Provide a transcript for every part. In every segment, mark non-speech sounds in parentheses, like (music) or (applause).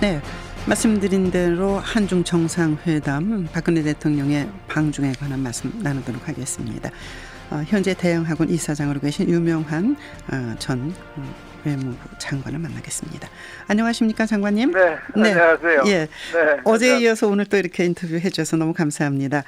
네. 말씀드린 대로 한중 정상회담 박근혜 대통령의 방중에 관한 말씀 나누도록 하겠습니다. 어, 현재 대형학원 이사장으로 계신 유명한 어, 전 어, 외무부 장관을 만나겠습니다. 안녕하십니까 장관님? 네, 네. 안녕하세요. 예. 네, 어제에 이어서 오늘 또 이렇게 인터뷰 해 주셔서 너무 감사합니다.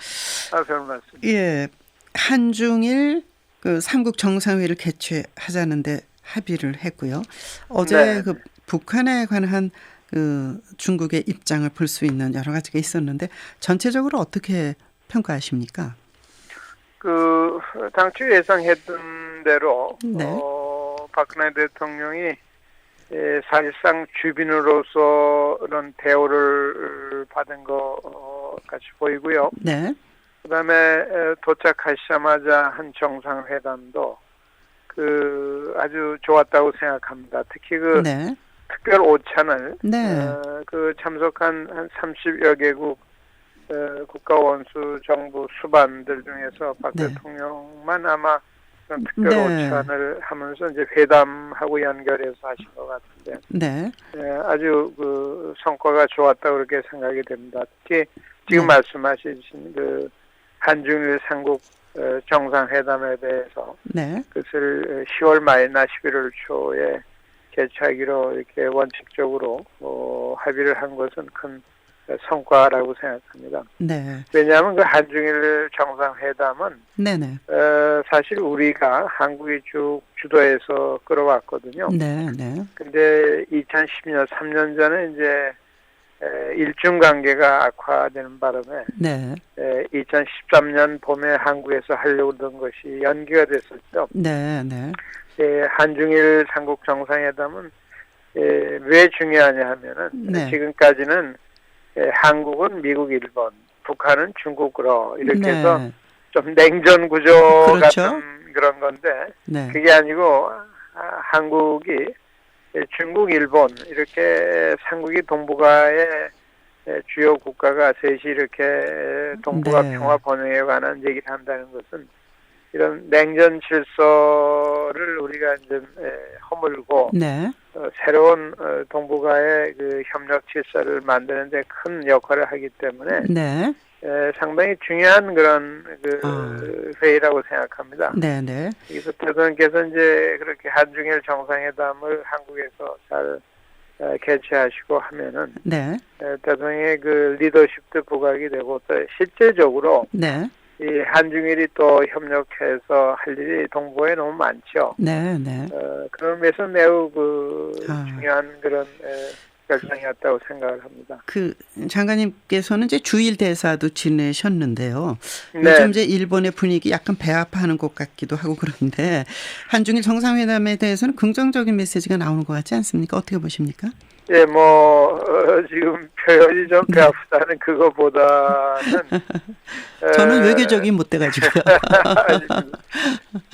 아, 별 말씀. 예. 한중일 그 삼국 정상회의를 개최하자는데 합의를 했고요. 어제 네. 그 북한에 관한 그 중국의 입장을 볼 수 있는 여러 가지가 있었는데 전체적으로 어떻게 평가하십니까? 그 당초 예상했던 대로 네. 어, 박근혜 대통령이 예, 사실상 주빈으로서 이런 대우를 받은 것 어, 같이 보이고요. 네. 그다음에 에, 도착하시자마자 한 정상회담도 그 아주 좋았다고 생각합니다. 특히 그 네. 특별 오찬을 네. 어, 그 참석한 한 30여 개국 어, 국가 원수 정부 수반들 중에서 박 네. 대통령만 아마 그런 특별 네. 오찬을 하면서 이제 회담하고 연결해서 하신 것 같은데 네. 예, 아주 그 성과가 좋았다고 그렇게 생각이 됩니다. 특히 지금 네. 말씀하신 그 한중일 삼국 어, 정상회담에 대해서 네. 그것을 10월 말이나 11월 초에 개최하기로 이렇게 원칙적으로 어, 합의를 한 것은 큰 성과라고 생각합니다. 네. 왜냐하면 그 한중일 정상회담은 네. 네. 어, 사실 우리가 한국이 쭉 주도해서 끌어왔거든요. 네. 네. 근데 2010년 3년 전에 이제 에, 일중 관계가 악화되는 바람에 네. 에, 2013년 봄에 한국에서 하려고 했던 것이 연기가 됐었죠. 네. 네. 예, 한중일 삼국 정상회담은 예, 왜 중요하냐 하면은 네. 지금까지는 예, 한국은 미국, 일본, 북한은 중국으로 이렇게 해서 네. 좀 냉전 구조 그렇죠. 같은 그런 건데 네. 그게 아니고 아, 한국이 예, 중국, 일본 이렇게 삼국이 동북아의 예, 주요 국가가 셋이 이렇게 동북아 네. 평화 번영에 관한 얘기를 한다는 것은 이런 냉전 질서 를 우리가 이제 에, 허물고 네. 어, 새로운 어, 동북아의 그 협력 질서를 만드는데 큰 역할을 하기 때문에 네. 에, 상당히 중요한 그런 그 아. 회의라고 생각합니다. 네. 네. 그래서 대통령께서 이제 그렇게 한중일 정상회담을 한국에서 잘 어, 개최하시고 하면은 네. 에, 대통령의 그 리더십도 부각이 되고 또 실제적으로 네. 이 한중일이 또 협력해서 할 일이 동북아에 너무 많죠. 네. 네. 어, 그런 면에서 매우 그 아. 중요한 그런 에, 결정이었다고 생각을 합니다. 그 장관님께서는 이제 주일 대사도 지내셨는데요. 네. 요즘 이제 일본의 분위기 약간 배아파하는 것 같기도 하고 그런데 한중일 정상회담에 대해서는 긍정적인 메시지가 나오는 것 같지 않습니까? 어떻게 보십니까? 예, 뭐 어, 지금 표현이 좀 네. 배아프다는 그거보다는 (laughs) 저는 에, 외교적인 못 돼가지고요.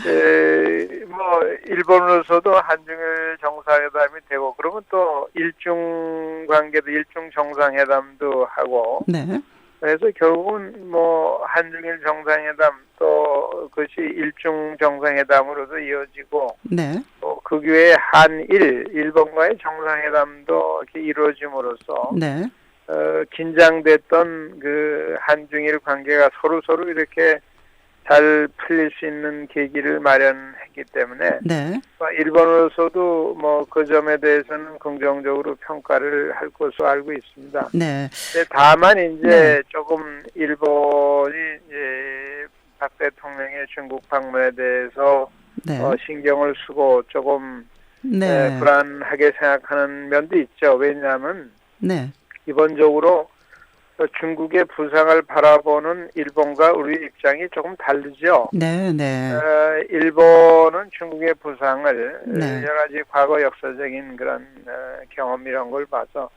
에, (laughs) 뭐 일본으로서도 한중일 정상회담이 되고 그러면 또 일중 관계도 일중 정상회담도 하고 네, 그래서 결국은 뭐 한중일 정상회담 또 그것이 일중 정상회담으로도 이어지고 네, 또그 외에 한일 일본과의 정상회담도 이렇게 이루어짐으로써 네, 어, 긴장됐던 그 한중일 관계가 서로 서로 이렇게 잘 풀릴 수 있는 계기를 마련 했기 때문에 네, 뭐 일본으로서도 뭐 그 점에 대해서는 긍정적으로 평가를 할 것으로 알고 있습니다. 네, 다만 이제 네. 조금 일본이 이제 박 대통령의 중국 방문에 대해서 네, 어, 신경을 쓰고 조금 네, 에, 불안하게 생각하는 면도 있죠. 왜냐하면 네, 기본적으로 그 중국의 부상을 바라보는 일본과 우리 입장이 조금 다르죠. 네, 네, 어, 일본은 중국의 부상을 네. 여러 가지 과거 역사적인 그런 어, 경험 이런 걸 봐서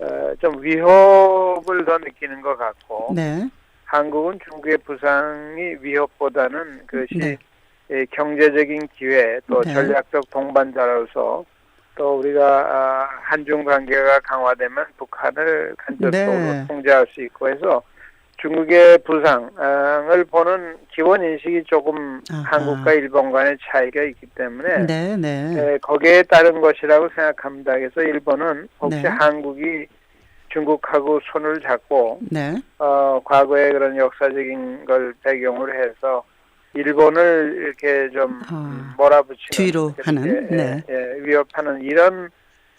어, 좀 위협을 더 느끼는 것 같고 네, 한국은 중국의 부상이 위협보다는 그것이 네. 예, 경제적인 기회 또 네. 전략적 동반자로서 또 우리가 아, 한중 관계가 강화되면 북한을 간접적으로 네. 통제할 수 있고 해서 중국의 부상을 보는 기본 인식이 조금 아하. 한국과 일본 간의 차이가 있기 때문에 네, 네, 에, 거기에 따른 것이라고 생각합니다. 그래서 일본은 혹시 네. 한국이 중국하고 손을 잡고 네. 어, 과거의 그런 역사적인 걸 배경으로 해서 일본을 이렇게 좀 아, 몰아붙이는 뒤로 하는, 예, 네. 예, 위협하는 이런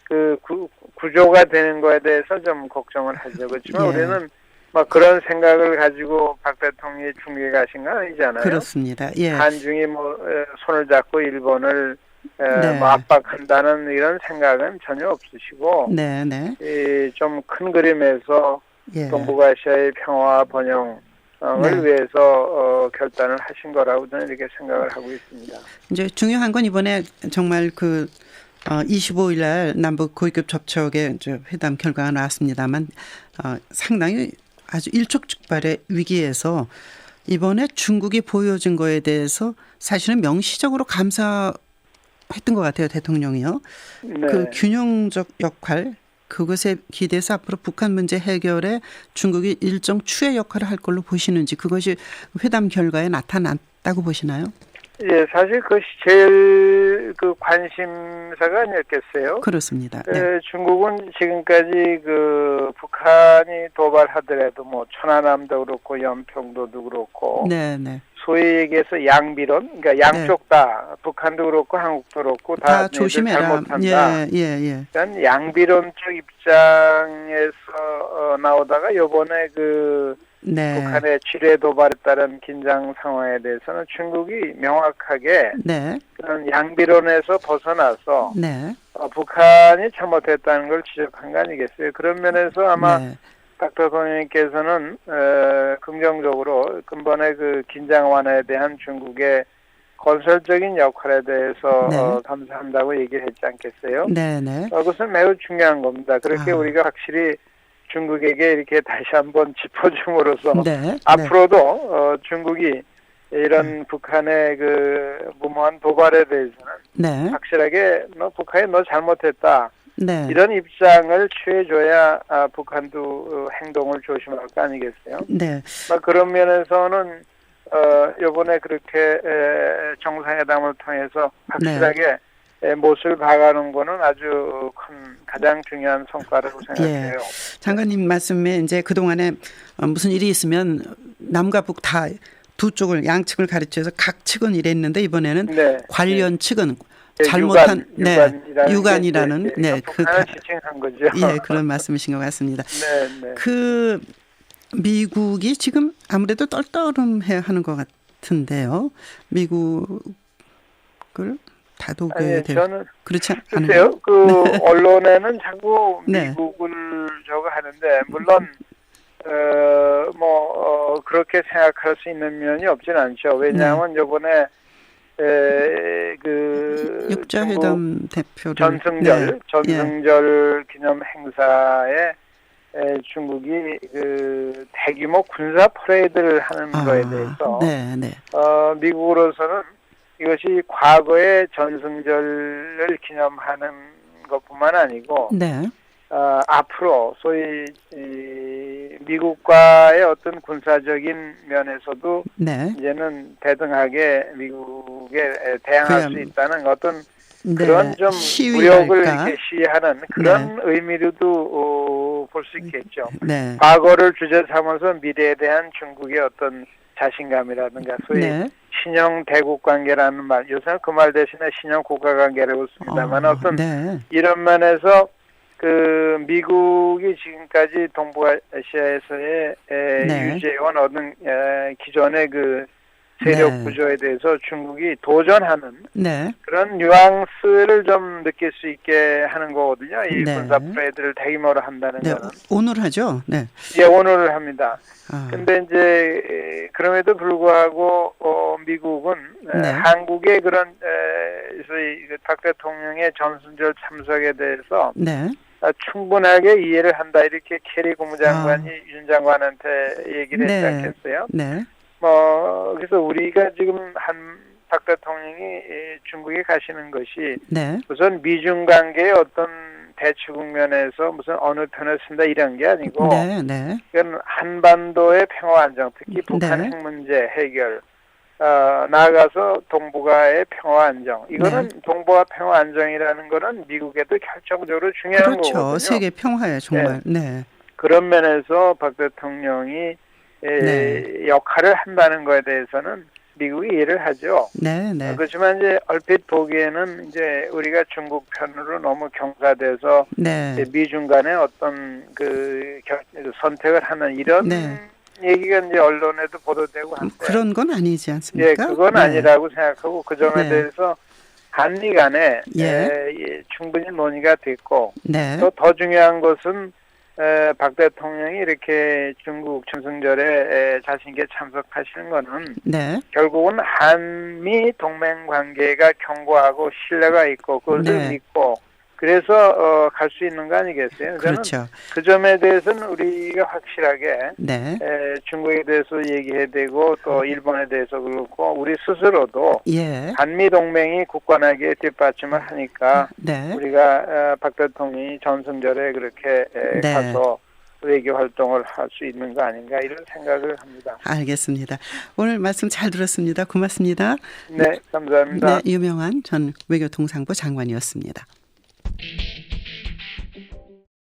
그 구, 구조가 되는 거에 대해서 좀 걱정을 하죠. 그렇지만 예. 우리는 뭐 그런 생각을 가지고 박 대통령이 중국에 가신 건 아니잖아요. 그렇습니다. 예. 한중이 뭐 에, 손을 잡고 일본을 에, 네. 뭐 압박한다는 이런 생각은 전혀 없으시고 네, 네. 좀큰 그림에서 예. 동북아시아의 평화와 번영 을 네. 위해서 어, 결단을 하신 거라고 저는 이렇게 생각을 하고 있습니다. 이제 중요한 건 이번에 정말 그 어, 25일 날 남북 고위급 접촉의 회담 결과가 나왔습니다만 어, 상당히 아주 일촉즉발의 위기에서 이번에 중국이 보여준 거에 대해서 사실은 명시적으로 감사했던 것 같아요 대통령이요. 네. 그 균형적 역할 그것에 기대서 앞으로 북한 문제 해결에 중국이 일정 추의 역할을 할 걸로 보시는지 그것이 회담 결과에 나타났다고 보시나요? 예, 사실 그것이 제일 그 관심사가 아니었겠어요. 그렇습니다. 네. 에, 중국은 지금까지 그 북한이 도발하더라도 뭐 천안함도 그렇고 연평도도 그렇고 네, 네. 소위 얘기해서 양비론, 그러니까 양쪽 다 북한도 그렇고 한국도 그렇고 다, 다 조심해라. 잘못한다. 예, 예, 예. 일단 양비론적 입장에서 어, 나오다가 요번에 그 네. 북한의 지뢰 도발에 따른 긴장 상황에 대해서는 중국이 명확하게 네. 그런 양비론에서 벗어나서 네. 어, 북한이 잘못했다는 걸 지적한 거 아니겠어요? 그런 면에서 아마 네. 박 대통령님께서는 어, 긍정적으로 근본의 그 긴장 완화에 대한 중국의 건설적인 역할에 대해서 네. 어, 감사한다고 얘기를 했지 않겠어요? 네, 네. 어, 그것은 매우 중요한 겁니다. 그렇게 아. 우리가 확실히 중국에게 이렇게 다시 한번 (laughs) 짚어줌으로써 네. 앞으로도 어, 중국이 이런 북한의 그 무모한 도발에 대해서는 네. 확실하게 너 북한이 너 잘못했다 네. 이런 입장을 취해줘야 아, 북한도 어, 행동을 조심할 거 아니겠어요? 네. 막 그런 면에서는 어, 요번에 그렇게 에, 정상회담을 통해서 확실하게 에, 못을 박아놓은 거는 아주 큰 가장 중요한 성과라고 생각해요. 장관님 말씀에 이제 그동안에 어, 무슨 일이 있으면 남과 북 다 두 쪽을 양측을 가르쳐서 각 측은 이랬는데 이번에는 네. 관련 측은 네, 잘못한 유관, 네 유관이라는, 네, 그그 다- 지칭한 거죠. 예 그런 말씀이신 것 같습니다. (laughs) 네, 네. 그 미국이 지금 아무래도 떨떠름해 하는 것 같은데요. 미국을 다독여야 될 저는 그렇지? 글쎄요. 그 (laughs) 언론에는 자꾸 네. 미국을 저거 하는데 물론 어 뭐 어, 그렇게 생각할 수 있는 면이 없진 않죠. 왜냐하면 네. 요번에 에 그 육자회담 대표를 전승절 네. 전승절 기념 행사에 에, 중국이 그 대규모 군사 퍼레이드를 하는 아, 거에 대해서 네, 네. 어, 미국으로서는 이것이 과거의 전승절을 기념하는 것뿐만 아니고 네. 어, 앞으로 소위 이, 미국과의 어떤 군사적인 면에서도 네. 이제는 대등하게 미국에 대항할 그냥, 수 있다는 어떤 네. 그런 좀? 무력을 시하는 그런 의미로도 어, 볼수 있겠죠. 네. 과거를 주제 삼아서 미래에 대한 중국의 어떤 자신감이라든가 소위 네. 신형 대국 관계라는 말 요새는 그 말 대신에 신형 국가 관계라고 씁니다만 어, 어, 떤 네. 이런 면에서 그 미국이 지금까지 동북아시아에서의 에, 네. 유지해온 어떤 에, 기존의 그 세력 네. 구조에 대해서 중국이 도전하는 네. 그런 뉘앙스를 좀 느낄 수 있게 하는 거거든요. 이 네. 군사 프레이드를 대규모로 한다는 네. 거는 오늘 하죠. 네. 예 오늘 합니다. 아, 근데 이제 에, 그럼에도 불구하고 어, 미국은 에, 네. 한국의 그런 에, 소위 그박 대통령의 전순절 참석에 대해서 네. 아, 충분하게 이해를 한다 이렇게 캐리 국무장관이 윤 장관한테 얘기를 했지 네. 않겠어요? 네. 뭐 그래서 우리가 지금 한 박 대통령이 에, 중국에 가시는 것이 네. 우선 미중 관계의 어떤 대치 국면에서 무슨 어느 편을 쓴다 이런 게 아니고 네. 네. 이건 한반도의 평화 안정, 특히 북한 네. 핵 문제 해결, 어, 나아가서 동북아의 평화 안정. 이거는 동북아 평화 안정이라는 거는 미국에도 결정적으로 중요한 네. 그렇죠. 거거든요. 세계 평화에 정말. 네. 그런 면에서 박 대통령이 에, 네. 역할을 한다는 거에 대해서는 미국이 이해를 하죠. 네, 네. 그렇지만 이제 얼핏 보기에는 이제 우리가 중국 편으로 너무 경사돼서 네. 미중 간의 어떤 그 결- 선택을 하는 이런 네. 얘기가 이제 언론에도 보도되고 한데 그런 건 아니지 예, 않습니까? 그건 네. 아니라고 생각하고 그 점에 네. 대해서 한미 간에 예. 에, 예, 충분히 논의가 됐고 네. 또더 중요한 것은 에, 박 대통령이 이렇게 중국 춘승절에 에, 자신 있게 참석하시는 거는 네. 결국은 한미 동맹 관계가 견고하고 신뢰가 있고 그것을 네. 믿고 그래서 어, 갈 수 있는 거 아니겠어요? 그렇죠. 그 점에 대해서는 우리가 확실하게 네. 에, 중국에 대해서 얘기해야 되고 또 일본에 대해서 그렇고 우리 스스로도 예. 한미 동맹이 굳건하게 뒷받침을 하니까 네. 우리가 어, 박 대통령이 전승절에 그렇게 에, 네. 가서 외교 활동을 할 수 있는 거 아닌가 이런 생각을 합니다. 알겠습니다. 오늘 말씀 잘 들었습니다. 고맙습니다. 네, 감사합니다. 네, 유명한 전 외교통상부 장관이었습니다. thank you.